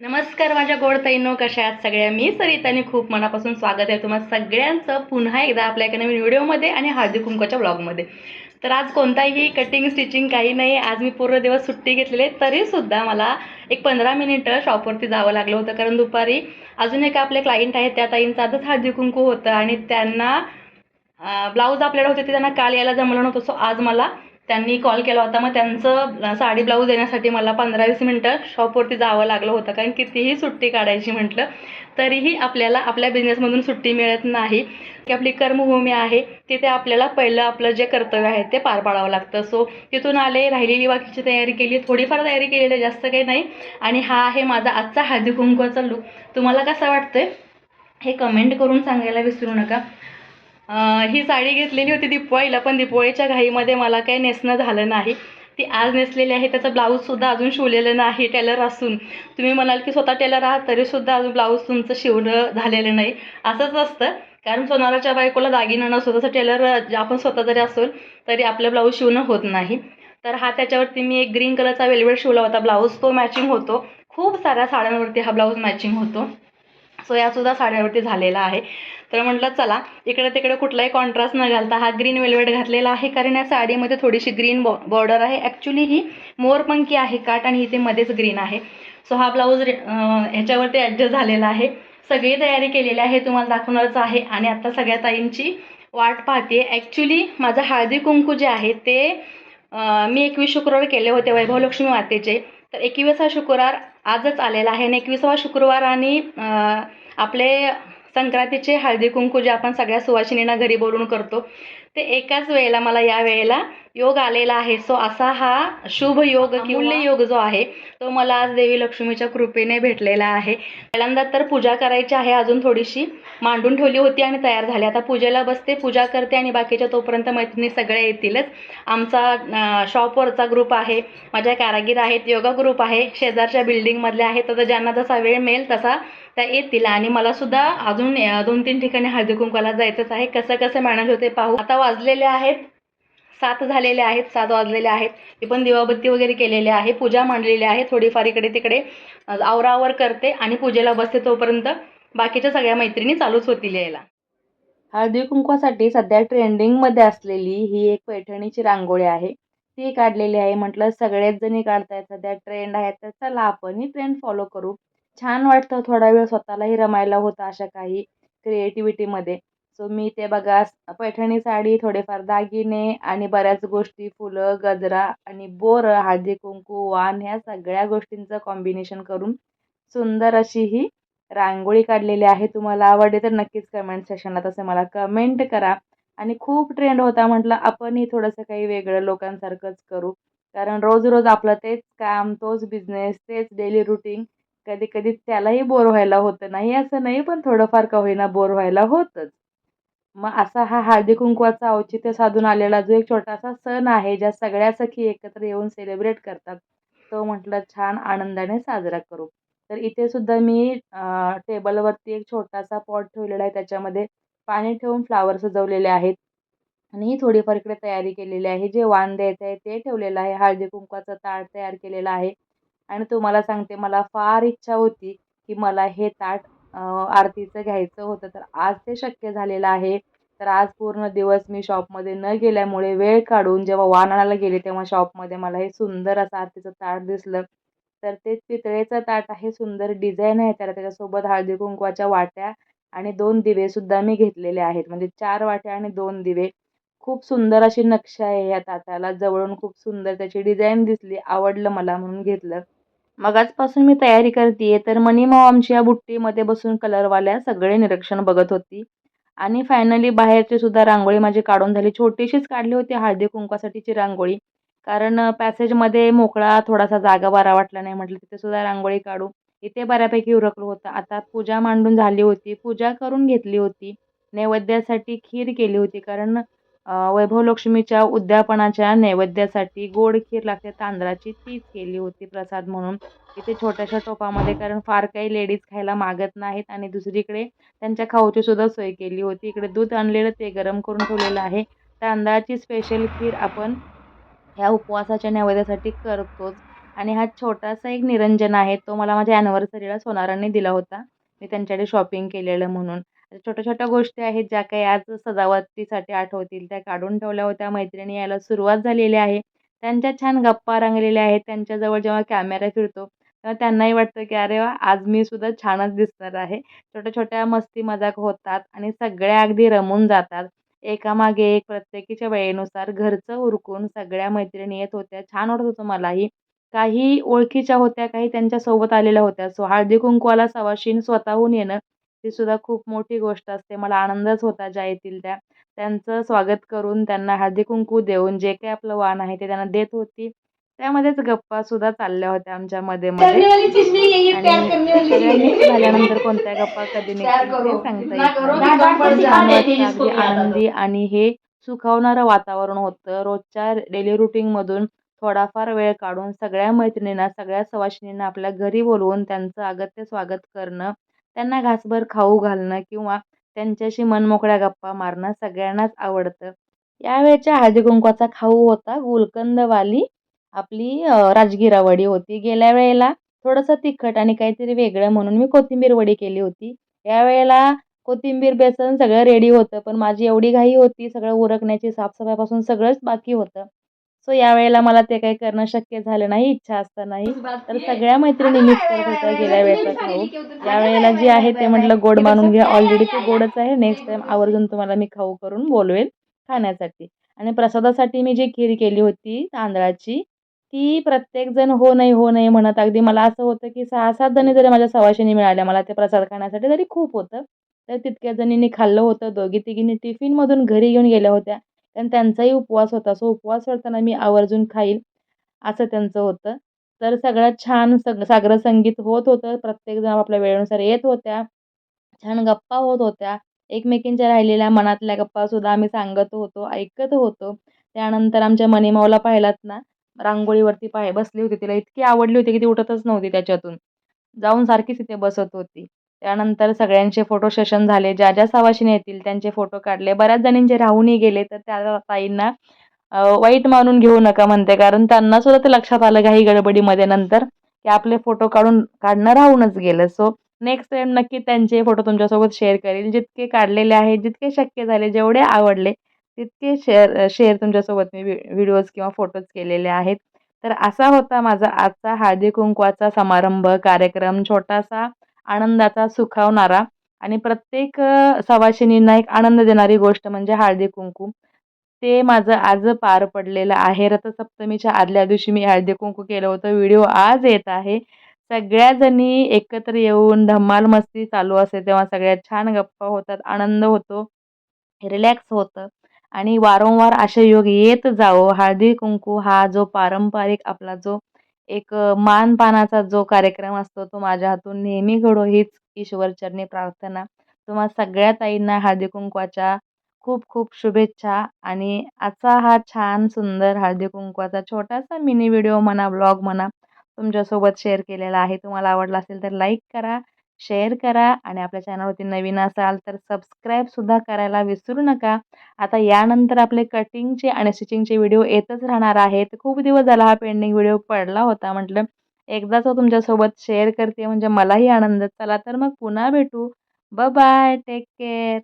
नमस्कार माझ्या गोड तैनो कशा आहात सगळ्या? मी सरिताने खूप मनापासून स्वागत आहे तुम्हाला सगळ्यांचं पुन्हा एकदा आपल्या एका नवीन व्हिडिओमध्ये आणि हळदी कुंकवाच्या ब्लॉगमध्ये तर आज कोणताही कटिंग स्टिचिंग काही नाही. आज मी पूर्ण दिवस सुट्टी घेतलेली तरीसुद्धा मला एक पंधरा मिनिटं शॉपवरती जावं लागलं होतं. कारण दुपारी अजून एक आपले क्लायंट आहेत त्या ताईंचं आजच हळदी कुंकू होतं आणि त्यांना ब्लाऊज आपल्याला होते ते त्यांना काल यायला जमलं नव्हतं. सो आज मला त्यांनी कॉल केला होता. मग त्यांचं साडी ब्लाऊज देण्यासाठी मला पंधरा वीस मिनटं शॉपवरती जावं लागलं होतं. कारण कितीही सुट्टी काढायची म्हटलं तरीही आपल्याला आपल्या बिझनेसमधून सुट्टी मिळत नाही. की आपली कर्मभूमी आहे तिथे आपल्याला पहिलं आपलं जे कर्तव्य आहे ते पार पाडावं लागतं. सो तिथून आले राहिलेली बाकीची तयारी केली. थोडीफार तयारी केलेली आहे जास्त काही नाही. आणि हा आहे माझा आजचा हळदी कुंकवाचा लूक तुम्हाला कसा वाटतोय? हे कमेंट करून सांगायला विसरू नका. ही साडी घेतलेली होती दिपवाळीला पण दीपवाळीच्या घाईमध्ये मला काही नेसणं झालं नाही. ती आज नेसलेली आहे त्याचं ब्लाऊजसुद्धा अजून शिवलेलं नाही टेलर असून. तुम्ही म्हणाल की स्वतः टेलर आहात तरीसुद्धा अजून ब्लाऊज तुमचं शिवणं झालेलं नाही. असंच असतं. कारण सोनाराच्या बायकोला दागिनं नसतो तसं टेलर आपण स्वतः जरी असेल तरी आपलं ब्लाऊज शिवणं होत नाही. तर हा त्याच्यावरती मी एक ग्रीन कलरचा वेलवेट शिवला होता ब्लाऊज. तो मॅचिंग होतो. खूप साऱ्या साड्यांवरती हा ब्लाऊज मॅचिंग होतो. सो यासुद्धा साड्यांवरती झालेला आहे. तर म्हटलं चला इकडे तिकडे कुठलाही कॉन्ट्रास्ट न घालता हा ग्रीन वेल्वेट घातलेला आहे कारण या साडीमध्ये थोडीशी ग्रीन बॉ बॉर्डर आहे. ॲक्च्युली ही मोरपंखी आहे काट आणि इथे मध्येच ग्रीन आहे. सो हा ब्लाऊज ह्याच्यावरती ॲडजस्ट झालेला आहे. सगळी तयारी केलेली आहे तुम्हाला दाखवणारच आहे. आणि आता सगळ्या ताईंची वाट पाहते. ॲक्च्युली माझं हळदी कुंकू जे आहे ते मी एकवीस शुक्रवार केले होते वैभवलक्ष्मी मातेचे. तर एकविसा शुक्रवार आजच आलेला आहे. आणि एकविसावा शुक्रवार आणि आपले संक्रांतीचे हळदी कुंकू जे आपण सगळ्या सुवासिनींना घरी बोलून करतो ते एकाच वेळेला मला या वेळेला योग आलेला आहे. सो असा हा शुभ योग किंवा योग जो आहे तो मला आज देवी लक्ष्मीच्या कृपेने भेटलेला आहे. पहिल्यांदा तर पूजा करायची आहे अजून थोडीशी मांडून ठेवली होती आणि तयार झाली. आता पूजेला बसते पूजा करते आणि बाकीच्या तोपर्यंत मैत्रिणी सगळ्या येतीलच. आमचा शॉपवरचा ग्रुप आहे माझ्या कारागीर आहेत योगा ग्रुप आहे शेजारच्या बिल्डिंगमधल्या आहेत. तर ज्यांना जसा वेळ मिळेल तसा त्या येतील. आणि मला सुद्धा अजून दोन तीन ठिकाणी हळदीकुंकाला जायचंच आहे. कसं कसं मॅनेज होते पाहू. आता वाजलेले आहेत. सात झालेले आहेत. सात वाजलेले आहेत. मी पण दिवाबत्ती वगैरे केलेली आहे. पूजा मांडलेली आहे. थोडीफार इकडे तिकडे आवरावर करते आणि पूजेला बसते तोपर्यंत बाकीच्या सगळ्या मैत्रिणी चालूच होतील यायला. हळदी कुंकवासाठी सध्या ट्रेंडिंगमध्ये असलेली ही एक पैठणीची रांगोळी आहे. ती काढलेली आहे. म्हटलं सगळेच जणी काढतायत. सध्या ट्रेंड आहे तर चला आपणही ट्रेंड फॉलो करू. छान वाटतं थोडा वेळ स्वतःलाही रमायला होतं अशा काही क्रिएटिव्हिटीमध्ये सो मी ते बघा पैठणी साडी थोडेफार दागिने आणि बऱ्याच गोष्टी फुलं गजरा आणि बोर हळदी कुंकू वाण ह्या सगळ्या गोष्टींचं कॉम्बिनेशन करून सुंदर अशी ही रांगोळी काढलेली आहे. तुम्हाला आवडली तर नक्कीच कमेंट सेक्शनला तसं मला कमेंट करा. आणि खूप ट्रेंड होता म्हटलं आपणही थोडंसं काही वेगळं लोकांसारखंच करू. कारण रोज रोज आपलं तेच काम तोच बिझनेस तेच डेली रुटीन कधी कधी त्यालाही बोर व्हायला होतं. नाही असं नाही पण थोडंफार का होईना बोर व्हायला होतंच. मग असा हा हळदी कुंकवाचा औचित्य साधून आलेला जो एक छोटासा सण आहे ज्या सगळ्या सखी एकत्र येऊन सेलिब्रेट करतात तो म्हटलं छान आनंदाने साजरा करू. तर इथे सुद्धा मी टेबलवरती एक छोटासा पॉट ठेवलेला आहे. त्याच्यामध्ये पाणी ठेवून फ्लावर सजवलेले आहेत. आणि ही थोडीफार इकडे तयारी केलेली आहे. जे वाण द्यायचं आहे ते ठेवलेलं आहे. हळदी कुंकवाचं ताट तयार केलेलं आहे. आणि तुम्हाला सांगते मला फार इच्छा होती की मला हे ताट आरतीचं घ्यायचं होतं. तर आज ते शक्य झालेलं आहे. तर आज पूर्ण दिवस मी शॉपमध्ये न गेल्यामुळे वेळ काढून जेव्हा वाण आणायला गेले तेव्हा शॉपमध्ये मला हे सुंदर असं आरतीचं ताट दिसलं. तर ते पितळेचं ताट आहे सुंदर डिझाईन आहे. त्याला त्याच्यासोबत हळदी कुंकवाच्या वाट्या आणि दोन दिवेसुद्धा मी घेतलेले आहेत. म्हणजे चार वाट्या आणि दोन दिवे. खूप सुंदर अशी नक्षी आहे या ताटाला. जवळून खूप सुंदर त्याची डिझाईन दिसली आवडलं मला म्हणून घेतलं. मग आजपासून मी तयारी करते. तर मनी आमची या बुट्टीमध्ये बसून कलरवाल्या सगळे निरीक्षण बघत होती. आणि फायनली बाहेरची सुद्धा रांगोळी माझी काढून झाली. छोटीशीच काढली होती हळदी कुंकवासाठीची रांगोळी. कारण पॅसेजमध्ये मोकळा थोडासा जागा बरा वाटला नाही म्हटलं तिथे सुद्धा रांगोळी काढू. इथे बऱ्यापैकी उरकलं होतं. आता पूजा मांडून झाली होती. पूजा करून घेतली होती. नैवेद्यासाठी खीर केली होती. कारण वैभवलक्ष्मीच्या उद्यापनाच्या नैवेद्यासाठी गोड खीर लागते. तांदळाची तीच केली होती प्रसाद म्हणून. इथे छोट्याशा टोपामध्ये कारण फार काही लेडीज खायला मागत नाहीत आणि दुसरीकडे त्यांच्या खाऊची सुद्धा सोय केली होती. इकडे दूध आणलेलं ते गरम करून ठेवलेलं आहे. तांदळाची स्पेशल खीर आपण ह्या उपवासाच्या नैवेद्यासाठी करतोच. आणि हा छोटासा एक निरंजन आहे. तो मला माझ्या ॲनिव्हर्सरीला सोनारांनी दिला होता. मी त्यांच्याकडे शॉपिंग केलेलं म्हणून. छोट्या छोट्या गोष्टी आहेत ज्या काही आज सजावटीसाठी आठवतील त्या काढून ठेवल्या होत्या मैत्रिणी यायला सुरुवात झालेली आहे. त्यांच्या छान गप्पा रंगलेल्या आहेत त्यांच्याजवळ जेव्हा कॅमेरा फिरतो तेव्हा त्यांनाही वाटतं की अरे वा आज मी सुद्धा छानच दिसणार आहे. छोट्या छोट्या मस्ती मजाक होतात आणि सगळ्या अगदी रमून जातात. एकामागे एक प्रत्येकीच्या वेळेनुसार घरचं उरकून सगळ्या मैत्रिणी येत होत्या छान वाटत होतं मलाही. काही ओळखीच्या होत्या काही त्यांच्यासोबत आलेल्या होत्या. सो हळदी कुंकवाला सवाशीन स्वतःहून येणं ही सुद्धा खूप मोठी गोष्ट असते. मला आनंदच होता ज्या येतील त्या. त्यांचं स्वागत करून त्यांना हळदी कुंकू देऊन जे काही आपलं वाण आहे ते त्यांना देत होती. त्यामध्येच गप्पा सुद्धा चालल्या होत्या आमच्या मध्ये मध्ये. झाल्यानंतर कोणत्या गप्पा कधी निघतील ते आनंदी आणि हे सुखावणारं वातावरण होतं. रोजच्या डेली रुटीनमधून थोडाफार वेळ काढून सगळ्या मैत्रिणींना सगळ्या सवाशिणींना आपल्या घरी बोलवून त्यांचं अगत्य स्वागत करणं त्यांना घासभर खाऊ घालणं किंवा त्यांच्याशी मनमोकळ्या गप्पा मारणं सगळ्यांनाच आवडतं. यावेळच्या हळदीकुंकवाचा खाऊ होता गुलकंदवाली. आपली राजगिरा वडी होती. गेल्या वेळेला थोडंसं तिखट आणि काहीतरी वेगळं म्हणून मी कोथिंबीर वडी केली होती. यावेळेला कोथिंबीर बेसन सगळं रेडी होतं. पण माझी एवढी घाई होती सगळं उरकण्याची साफसफाईपासून सगळंच बाकी होतं. सो यावेळेला मला ते काही करणं शक्य झालं नाही इच्छा असतानाही. तर सगळ्या मैत्रिणी मिस करत होत्या गेल्या वेळेचा खाऊ. यावेळेला जे आहे ते म्हटलं गोड मानून घ्या. ऑलरेडी ते गोडच आहे. नेक्स्ट टाइम आवर्जून तुम्हाला मी खाऊ करून बोलवेल खाण्यासाठी. आणि प्रसादासाठी मी जी खीर केली होती तांदळाची ती प्रत्येकजण हो नाही हो नाही म्हणत. अगदी मला असं होतं की सहा सात जणी जरी माझ्या सवाशिनी मिळाल्या मला ते प्रसाद खाण्यासाठी तरी खूप होतं. तर तितक्या जणींनी खाल्लं होतं. दोघी तिघींनी टिफिनमधून घरी घेऊन गेल्या होत्या. कारण त्यांचाही उपवास होता. सो उपवास करताना मी आवर्जून खाईल असं त्यांचं होतं. तर सगळ्यात छान सग सागर संगीत होत होतं. प्रत्येकजण आपल्या वेळेनुसार येत होत्या. छान गप्पा होत होत्या. एकमेकींच्या राहिलेल्या मनातल्या गप्पासुद्धा आम्ही सांगत होतो ऐकत होतो. त्यानंतर आमच्या मनीमाऊला पाहिलात ना रांगोळीवरती पाय बसली होती. तिला इतकी आवडली होती की ती उठतच नव्हती त्याच्यातून. जाऊन सारखीच इथे बसत होती. त्यानंतर सगळ्यांचे फोटो सेशन झाले. ज्या ज्या सावाशीने येतील त्यांचे फोटो काढले. बऱ्याच जणींचे राहूनही गेले तर त्या ताईंना वाईट मानून घेऊ नका म्हणते. कारण त्यांना सुद्धा ते लक्षात आलं काही गडबडीमध्ये नंतर की आपले फोटो काढून काढणं राहूनच गेलं. सो नेक्स्ट टाइम नक्की त्यांचे फोटो तुमच्यासोबत शेअर करेल. जितके काढलेले आहेत जितके शक्य झाले जेवढे आवडले तितके शेअर शेअर तुमच्यासोबत मी व्हिडिओज किंवा फोटोज केलेले आहेत. तर असा होता माझा आजचा हळदी कुंकवाचा समारंभ कार्यक्रम. छोटासा आनंदाचा सुखावणारा आणि प्रत्येक सवाशिनींना एक आनंद देणारी गोष्ट म्हणजे हळदी कुंकू. ते माझं आज पार पडलेलं आहे. रथसप्तमीच्या आदल्या दिवशी मी हळदी कुंकू केलं होतं. व्हिडिओ आज येत आहे. सगळ्याजणी एकत्र येऊन धम्माल मस्ती चालू असते तेव्हा सगळ्यात छान गप्पा होतात आनंद होतो रिलॅक्स होतं आणि वारंवार असे योग येत जावो. हळदी कुंकू हा जो पारंपरिक आपला जो एक मानपानाचा जो कार्यक्रम असतो तो माझ्या हातून नेहमी घडो हीच ईश्वरचरणी प्रार्थना. तुम्हा सगळ्या ताईंना हळदी कुंकवाच्या खूप खूप शुभेच्छा आणि आजचा हा छान सुंदर हळदी कुंकवाचा छोटासा मिनी व्हिडिओ म्हणा ब्लॉग म्हणा तुमच्यासोबत शेअर केलेला आहे. तुम्हाला आवडला असेल तर लाईक करा. शेअर करा आणि आपल्या चॅनलवरती नवीन असाल तर सबस्क्राईबसुद्धा करायला विसरू नका. आता यानंतर आपले कटिंगचे आणि स्टिचिंगचे व्हिडिओ येतच राहणार आहेत. खूप दिवस झाला हा पेंडिंग व्हिडिओ पडला होता. म्हटलं एकदाच तुमच्यासोबत शेअर करते म्हणजे मलाही आनंद. चला तर मग पुन्हा भेटू. ब बाय टेक केअर.